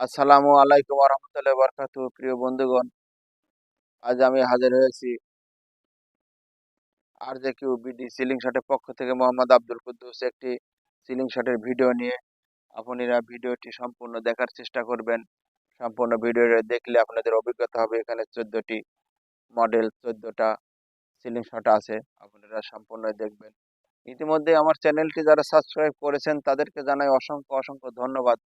আসসালামু আলাইকুম রহমতুল্লাহ বরকাতু প্রিয় বন্ধুগণ। আজ আমি হাজির হয়েছি আর যে কিউ বিডি সিলিং শটের পক্ষ থেকে মোহাম্মদ আব্দুল কুদ্দুস একটি সিলিং শটের ভিডিও নিয়ে। আপনারা ভিডিওটি সম্পূর্ণ দেখার চেষ্টা করবেন। সম্পূর্ণ ভিডিওটি দেখলে আপনাদের অভিজ্ঞতা হবে। এখানে চোদ্দোটি মডেল, চোদ্দোটা সিলিং শট আছে। আপনারা সম্পূর্ণ দেখবেন। ইতিমধ্যে আমার চ্যানেলটি যারা সাবস্ক্রাইব করেছেন, তাদেরকে জানাই অসংখ্য অসংখ্য ধন্যবাদ।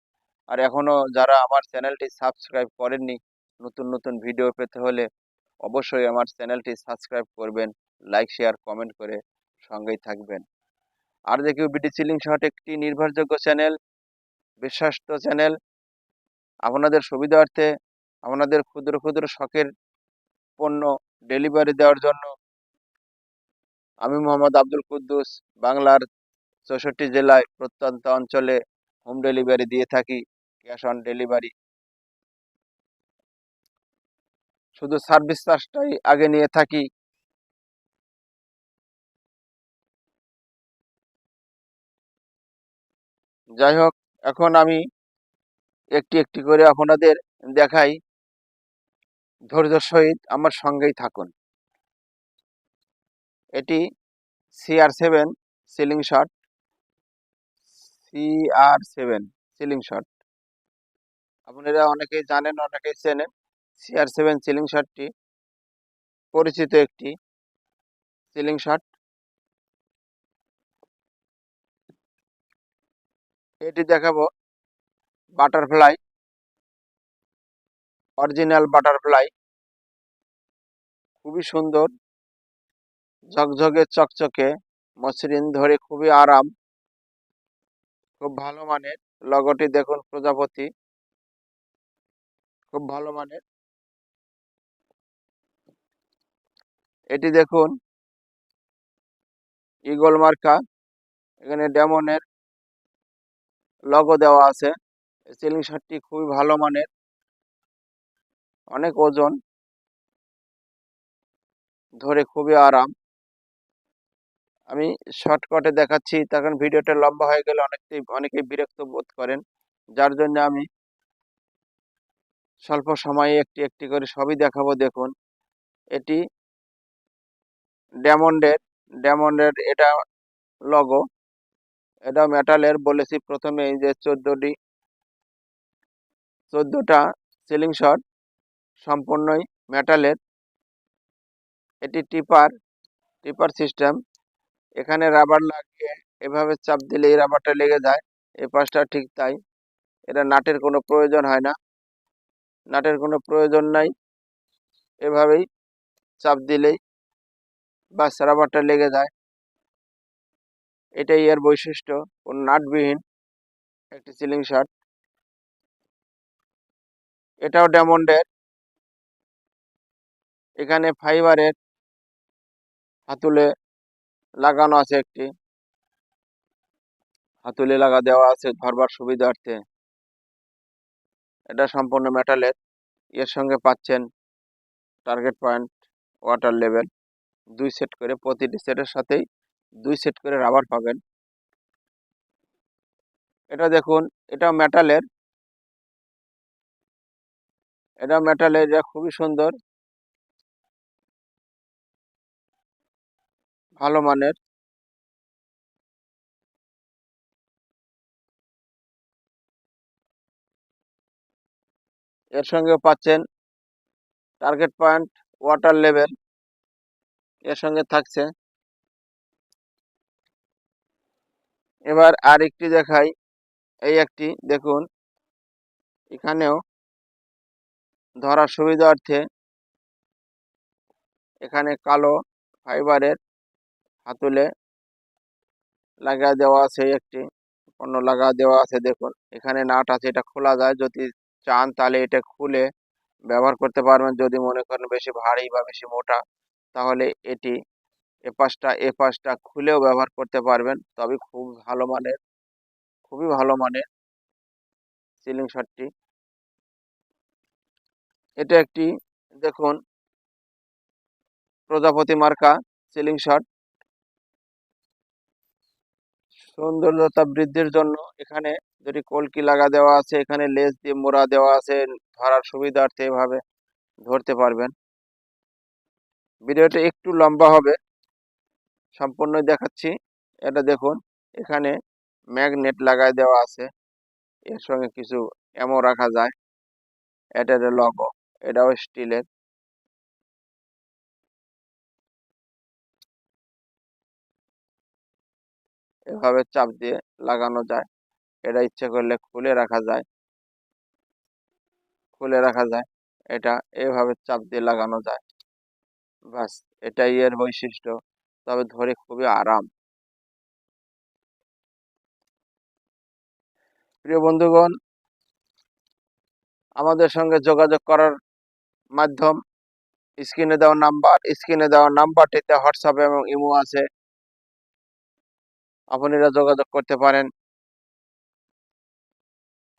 আর এখনও যারা আমার চ্যানেলটি সাবস্ক্রাইব করেননি, নতুন নতুন ভিডিও পেতে হলে অবশ্যই আমার চ্যানেলটি সাবস্ক্রাইব করবেন, লাইক, শেয়ার, কমেন্ট করে সঙ্গেই থাকবেন। আর যে কেউ বিডি সিলিং শট একটি নির্ভরযোগ্য চ্যানেল, বিশ্বাস্ত চ্যানেল। আপনাদের সুবিধার্থে আপনাদের ক্ষুদ্র ক্ষুদ্র শখের পণ্য ডেলিভারি দেওয়ার জন্য আমি মোহাম্মদ আব্দুল কুদ্দুস, বাংলার চৌষট্টি জেলায় প্রত্যন্ত অঞ্চলে হোম ডেলিভারি দিয়ে থাকি। Cash on delivery. শুধু সার্ভিস চার্জটাই আগে নিয়ে থাকি। যাই হোক, এখন আমি একটি একটি করে আপনাদের দেখাই। ধৈর্য সহিত আমার সঙ্গেই থাকুন। এটি CR seven ceiling shot. CR seven ceiling shot. আপনারা অনেকেই জানেন, অনেকেই চেনেন। সিআর সেভেন সিলিং শটটি পরিচিত একটি সিলিং শার্ট এটি দেখাবো বাটারফ্লাই অরিজিনাল বাটারফ্লাই খুবই সুন্দর, ঝকঝকে, চকচকে, মসৃণ, ধরে খুবই আরাম, খুব ভালো মানের। লগটি দেখুন প্রজাপতি। খুব ভালো মানের। এটি দেখুন। ইগল মার্কা। এখানে ডেমনের লগো দেওয়া আছে। সিলিং শার্টটি খুবই ভালো মানের। অনেক ওজন। ধরে খুবই আরাম। আমি শর্টকাটে দেখাচ্ছি। তখন ভিডিওটা লম্বা হয়ে গেলে অনেকেই অনেকেই বিরক্ত বোধ করেন। যার জন্য আমি স্বল্প সময়ে একটি একটি করে সবই দেখাবো। দেখুন, এটি ড্যামন্ডের ড্যামন্ডের এটা লগো এটা মেটালের বলেছি প্রথমে এই যে চোদ্দোটি, চোদ্দোটা সিলিং শট সম্পূর্ণই মেটালের এটি টিপার টিপার সিস্টেম এখানে রাবার লাগিয়ে এভাবে চাপ দিলে এই রাবারটা লেগে যায়। এই পাশটা ঠিক তাই। এটা নাটের কোনো প্রয়োজন হয় না। নাটের কোনো প্রয়োজন নাই। এভাবেই চাপ দিলেই বাস রাবারটা লেগে যায়। এটাই এর বৈশিষ্ট্য। কোনো নাটবিহীন একটি সিলিং শার্ট। এটাও ডায়মন্ডের। এখানে ফাইবারের হাতুলে লাগানো আছে একটি। হাতুলে লাগা দেওয়া আছে ধরবার সুবিধার্থে। এটা সম্পূর্ণ মেটালের এর। সঙ্গে পাচ্ছেন টার্গেট পয়েন্ট ওয়াটার লেভেল দুই সেট করে প্রতিটি সেটের সাথেই দুই সেট করে রাবার পাবেন। এটা দেখুন এটা মেটালের এটা মেটালের এটা খুবই সুন্দর। ভালো মানের। এর সঙ্গে পাচ্ছেন টার্গেট পয়েন্ট ওয়াটার লেভেল এর সঙ্গে থাকছে। এবার আর একটি দেখাই, এই একটি, দেখুন, এখানেও ধরার সুবিধার্থে এখানে কালো ফাইবারের হাতুলে লাগা দেওয়া আছে, একটি অন্য লাগা দেওয়া আছে, দেখুন, এখানে নাট আছে, এটা খোলা যায় যদি চান, তাহলে এটা খুলে ব্যবহার করতে পারবেন। যদি মনে করেন বেশি ভারী বা বেশি মোটা, তাহলে এটি এ পাশটা এ পাশটা খুলেও ব্যবহার করতে পারবেন। তবে খুব ভালো মানের, খুবই ভালো মানের সিলিং শটটি। এটা একটি, দেখুন, প্রজাপতি মার্কা সিলিং শট। সৌন্দর্যতা বৃদ্ধির জন্য এখানে যদি কলকি লাগা দেওয়া আছে, এখানে লেজ দিয়ে মোড়া দেওয়া আছে, ধরার সুবিধার্থে এভাবে ধরতে পারবেন। ভিডিওটা একটু লম্বা হবে, সম্পূর্ণ দেখাচ্ছি। এটা দেখুন, এখানে ম্যাগনেট লাগাই দেওয়া আছে, এর সঙ্গে কিছু এমও রাখা যায়। এটার লগো এটাও স্টিলের। এভাবে চাপ দিয়ে লাগানো যায়। এটা ইচ্ছে করলে খুলে রাখা যায়। খুলে রাখা যায়। এটা এভাবে চাপ দিয়ে লাগানো যায়। বাস এটাই এর বৈশিষ্ট্য। তবে ধরে খুবই আরাম। প্রিয় বন্ধুগণ, আমাদের সঙ্গে যোগাযোগ করার মাধ্যম, স্ক্রিনে দেওয়া নাম্বার, স্ক্রিনে দেওয়া নাম্বারটিতে হোয়াটসঅ্যাপ এবং ইমো আছে। আপনারা যোগাযোগ করতে পারেন।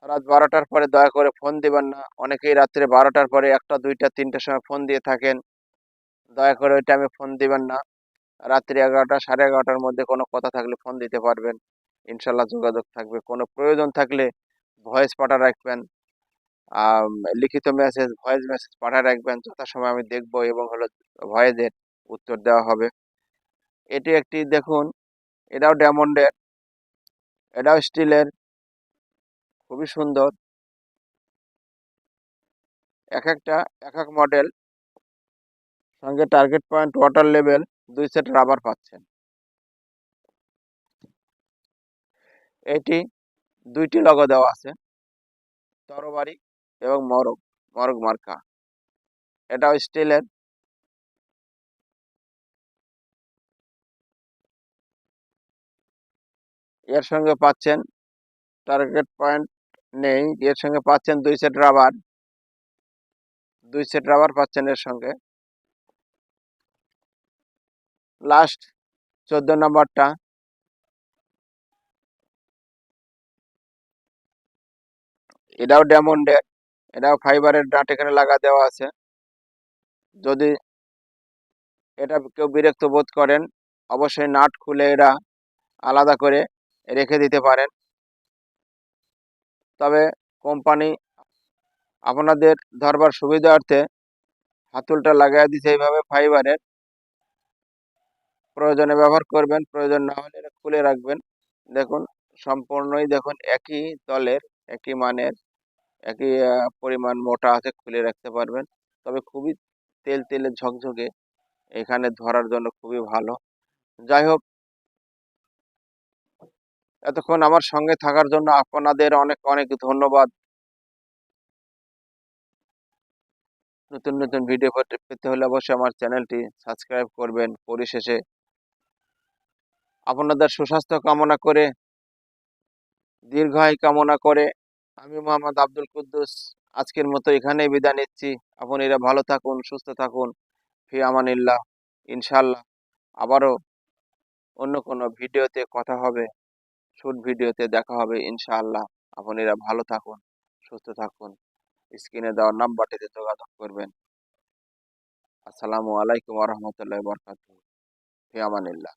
রাত বারোটার পরে দয়া করে ফোন দিবেন না। অনেকেই রাত্রে বারোটার পরে একটা, দুইটা, তিনটার সময় ফোন দিয়ে থাকেন। দয়া করে ওই টাইমে ফোন দিবেন না। রাত্রি এগারোটা, সাড়ে এগারোটার মধ্যে কোনো কথা থাকলে ফোন দিতে পারবেন। ইনশাল্লাহ যোগাযোগ থাকবে। কোনো প্রয়োজন থাকলে ভয়েস পাঠা রাখবেন। লিখিত মেসেজ ভয়েস মেসেজ পাঠায় রাখবেন। যথাসময় আমি দেখব এবং হলো ভয়েসের উত্তর দেওয়া হবে। এটি একটি, দেখুন এটাও ডায়মন্ডের এটাও স্টিলের খুবই সুন্দর। এক একটা, এক এক মডেল সঙ্গে টার্গেট পয়েন্ট ওয়াটার লেভেল দুই সেট রাবার পাচ্ছেন। এটি দুইটি লগো দেওয়া আছে, তরবারি এবং মরগ মরগ মার্কা। এটাও স্টিলের এর সঙ্গে পাচ্ছেন টার্গেট পয়েন্ট নেই, এর সঙ্গে পাচ্ছেন দুই সেট রাবার দুই সেট রাবার পাচ্ছেন এর সঙ্গে। লাস্ট চোদ্দ নম্বরটা এটাও ডায়মন্ডের এটাও ফাইবারের ডাট এখানে লাগা দেওয়া আছে। যদি এটা কেউ বিরক্ত বোধ করেন, অবশ্যই নাট খুলে এরা আলাদা করে রেখে দিতে পারেন। তবে কোম্পানি আপনাদের ধরবার সুবিধার্থে হাতুলটা লাগাই দিছে এইভাবে ফাইবারের। প্রয়োজনে ব্যবহার করবেন, প্রয়োজন না হলে এটা খুলে রাখবেন। দেখুন, সম্পূর্ণই দেখুন, একই তলের, একই মানের, একই পরিমাণ মোটা আছে, খুলে রাখতে পারবেন। তবে খুবই তেল তেলে ঝকঝকে এখানে ধরার জন্য খুবই ভালো। যাই হোক এতক্ষণ আমার সঙ্গে থাকার জন্য আপনাদের অনেক অনেক ধন্যবাদ। নতুন নতুন ভিডিও পেতে হলে অবশ্যই আমার চ্যানেলটি সাবস্ক্রাইব করবেন। পরিশেষে আপনাদের সুস্বাস্থ্য কামনা করে, দীর্ঘায় কামনা করে আমি মোহাম্মদ আব্দুল কুদ্দুস আজকের মতো এখানেই বিদায় নিচ্ছি। আপনারা ভালো থাকুন, সুস্থ থাকুন। ফি আমানিল্লাহ। ইনশাল্লাহ আবারও অন্য কোনো ভিডিওতে কথা হবে। শুট ভিডিওতে দেখা হবে, ইনশাআল্লাহ। আপনারা ভালো থাকুন, সুস্থ থাকুন। স্ক্রিনে দেওয়ার নাম্বারটিতে যোগাযোগ করবেন। আসসালামু আলাইকুম রহমতুল্লাহ বরকাত ফি আমানিল্লাহ।